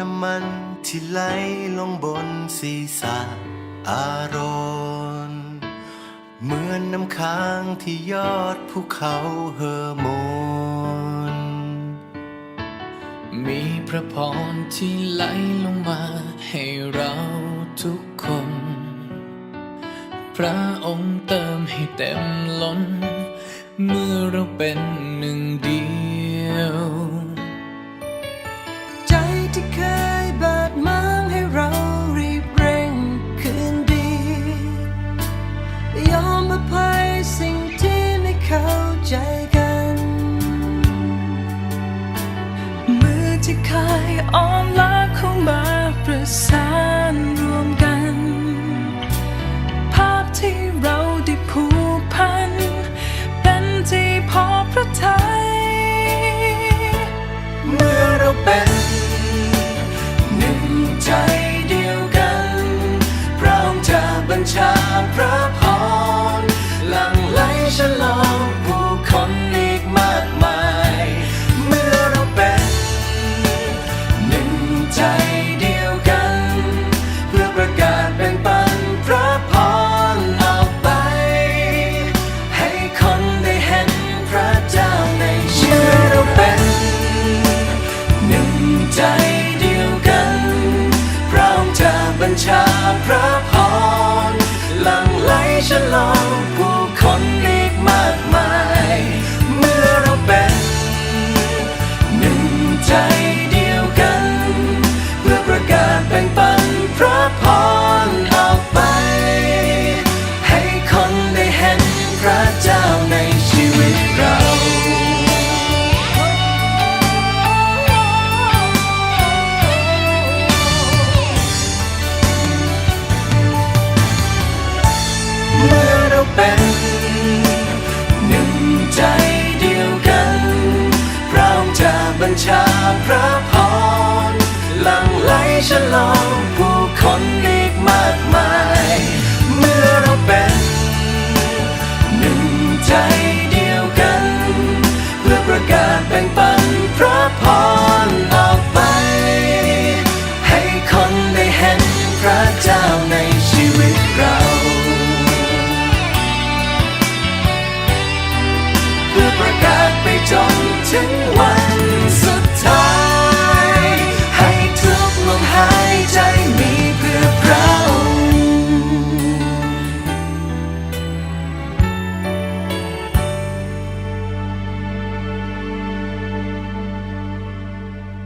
น้ำมันที่ไหลลงบนศีรษะอารอนเหมือนน้ำค้างที่ยอดภูเขาเฮอร์โมน มีพระพรที่ไหลลงมาให้เราทุกคน พระองค์เติมให้เต็มล้น เมื่อเราเป็นหนึ่งเดียว มอภัยสิ่งที่ไม่เข้าใจกัน มือที่คายอ้อมลากเข้ามาประสานาศแบ่งปันพระพรออกไป ให้คนได้เห็นพระเจ้าในชีวิตเราเป็น หนึ่งใจเดียวกันพร้อมจะบัญชาพระพรหลั่งไหลฉลอง ชาพระพรหลั่งไหลฉลองผู้คนอีกมากมาย เมื่อเราเป็นหนึ่งใจเดียวกัน เพื่อประกาศแบ่งปันพระพรออกไป ให้คนได้เห็นพระเจ้าในชีวิตเราเพื่อประกาศไปจนถึง